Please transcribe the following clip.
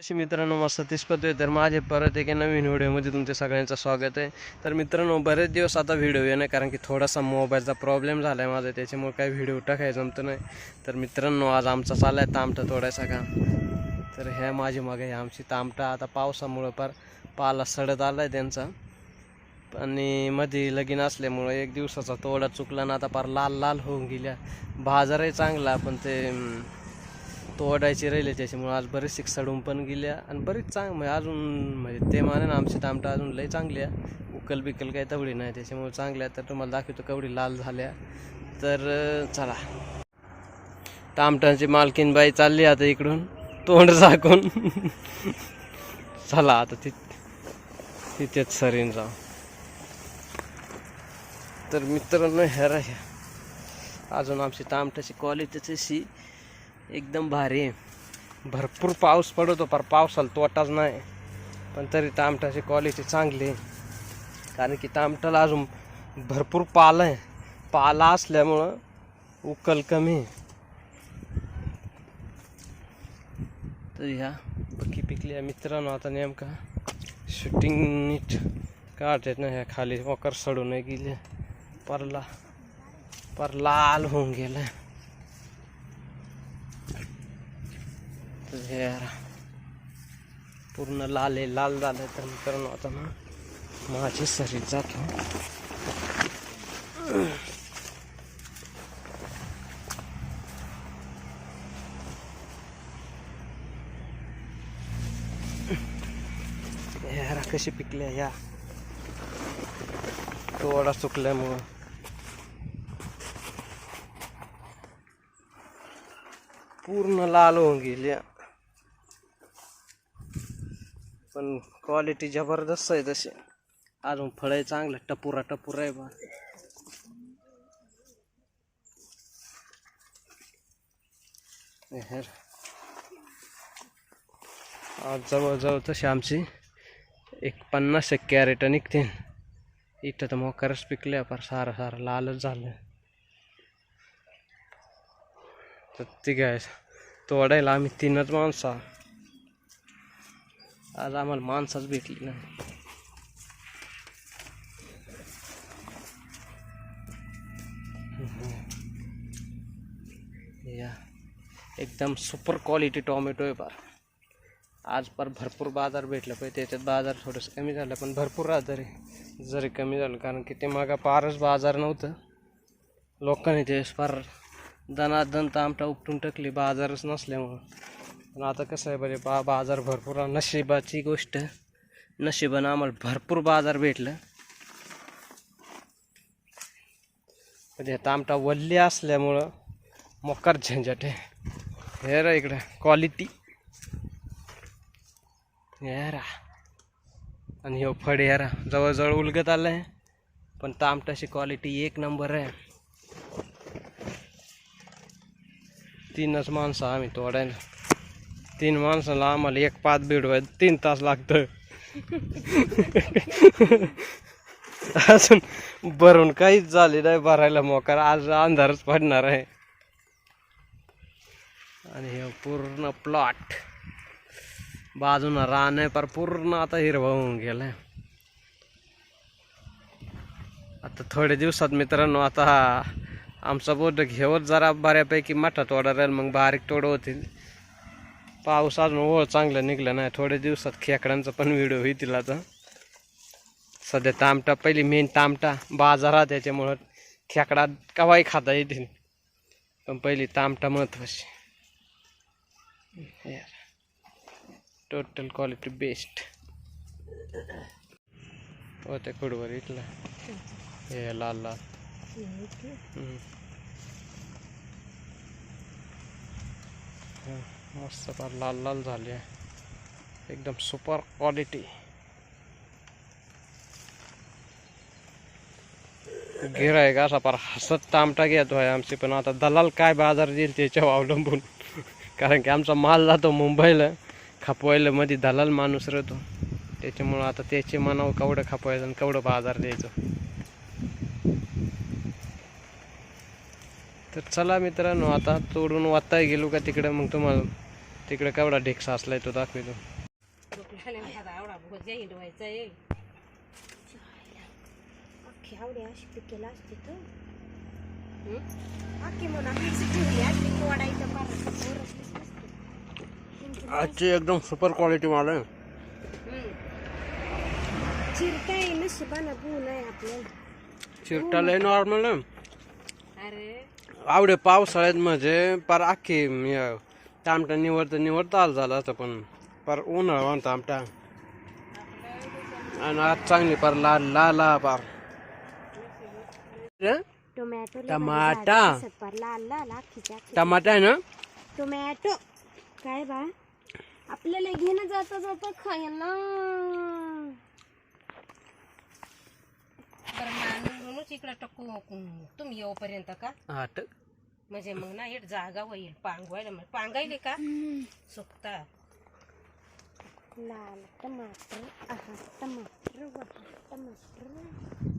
असे मित्रांनो मस्त सतीश पत्वे तर माझे परत एका नवीन व्हिडिओमध्ये तुमच्या सगळ्यांचं स्वागत आहे. तर मित्रांनो बरेच दिवस आता व्हिडिओ येणार कारण की थोडासा मोबाईलचा प्रॉब्लेम झाला आहे माझा. त्याच्यामुळे काही व्हिडिओ टाकायचं जमत नाही. तर मित्रांनो आज आमचा चालला आहे तामटा तोडायचा का तर ह्या माझी मागे आहे आमची तामटा. आता पावसामुळं फार पाला सडत आला आहे त्यांचा. आणि मध्ये लगीन असल्यामुळं एक दिवसाचा तोडा चुकला ना आता पार लाल लाल होऊन गेल्या. बाजारही चांगला पण ते तो तोडायची राहिले त्याच्यामुळे आज बरेच सडून पण गेल्या आणि बरीच चांग म्हणजे अजून म्हणजे ते माने ना आमची तामटा अजून लई चांगली आहे. उकल बिकल काही तवडी नाही त्याच्यामुळे चांगल्या तर तुम्हाला दाखवतो कवडी लाल झाल्या. तर चला. तामटांची मालकीन बाई चालली आता इकडून. तोंड झाकून. चला आता ति तिथेच सरीन जाऊ. तर मित्रांनो ह्या ह्या अजून आमची तामटाची क्वालिटीच अशी एकदम भारी आहे. भरपूर पाऊस पडतो पर पावसाला तोटाच नाही. पण तरी तामटाची क्वालिटी चांगली आहे. कारण की तामटाला अजून भरपूर पाला आहे. पाला असल्यामुळं उकल कमी आहे. तर ह्या पक्की पिकल्या मित्रांनो आता नेमका शूटिंग नीट काढतात ना ह्या खाली वकर सडू नाही गेले. परला पर लाल होऊन गेलं तर पूर्ण लाल आहे लाल झालं तर मित्रांनो आता ना माझे शरीर जातो. यारा कशी पिकल्या या? तोडा चुकल्यामुळं. पूर्ण लाल होऊन गेल्या पण क्वालिटी जबरदस्त आहे तशी. अजून फळ आहे चांगलं टपुरा टपुरा आहे बा आज जवळजवळ तशी आमची एक पन्नास एक कॅरेट निघते. इथं तर मोकारच पिकले फार सारं सारं लालच झालं. तर ती काय तोडायला आम्ही तीनच माणसं. आज आम्हाला माणसाच भेटली नाही. या. एकदम सुपर क्वालिटी टॉमॅटो आहे पार आज पार भरपूर बाजार भेटला पाहिजे. त्याच्यात बाजार थोडंसं कमी झालं पण भरपूर आजार आहे. जरी कमी झालं कारण की ते मागा पारच बाजार नव्हतं. लोकांनी ते फार दनादन तामटा उपटून टाकली बाजारच नसल्यामुळं. पण आता कसं आहे बरे बा बाजार भरपूर आहे. नशिबाची गोष्ट. नशिबानं आम्हाला भरपूर बाजार भेटलं. म्हणजे तामटा वल्ली असल्यामुळं मोकार झंझट आहे. हे रा इकडं क्वालिटी यारा आणि ह्यो फड यारा जवळजवळ उलगत आलं आहे पण तामटाची क्वालिटी एक नंबर आहे. तीनच माणसं आम्ही तोडायला. तीन माणसाला आम्हाला एक पाच भिडवाय तीन तास लागतं अजून भरून काहीच झाले नाही भरायला मोकार आज अंधारच पडणार आहे. आणि हे पूर्ण प्लॉट बाजूनं रान आहे पर पूर्ण आता हिरवा होऊन गेलाय. आता थोड्या दिवसात मित्रांनो आता आमचा बोट घेवत जरा बऱ्यापैकी मठात तोडा राहील मग बारीक तोड होतील. पाऊस अजून ओळ चांगलं निघलं नाही. थोड्या दिवसात खेकड्यांचा पण व्हिडिओ होईल आता. सध्या तामटा पहिली मेन तामटा बाजारात त्याच्यामुळं खेकडा कवाही खाता येतील. पण पहिली तामटा महत्वाची. टोटल क्वालिटी बेस्ट हो ते कुडवर इथला? हे लाल लाल. हम्म. मस्त फार लाल लाल झाले आहे. एकदम सुपर क्वालिटी गिरायक असा फार हसत तामटा घेतो आहे आमची पण आता दलाल काय बाजार देईल त्याच्यावर अवलंबून. कारण की आमचा माल जातो मुंबईला खपवायला मध्ये दलाल माणूस राहतो. त्याच्यामुळं आता त्याचे मनावर केवढं खपवायचं आणि केवढं बाजार द्यायचं. तर चला मित्रांनो आता तोडून वाताय गेलो का तिकडे मग तुम्हाला तिकडे केवढा ढेक्सा असलाय तो दाखवतो. हं? आजची एकदम सुपर क्वालिटी माल आहे. गुण आपल्याला चिरटा लय नॉर्मल आहे. अरे. आवडे पावसाळ्यात म्हणजे पार अख्खी टामटा निवडता निवडता आलं झालं असतं पण. पार उन्हाळा म्हणता आमटा आणि आज चांगली पार लाल लाल आ पार? टोमॅटो टमाटा. लाल लाल टमाटा आहे ना? टोमॅटो. काय बा? आपल्याला घेणं जाता जाता खायला. बरं मानूनच इकडं टक्कू तुम्ही येऊपर्यंत का? आट म्हणजे मग ना इट जागा होईल पांगवायला म्हणजे पांगायले का? सुकता. लाल टमाटर आहा टमाटर टमाटर.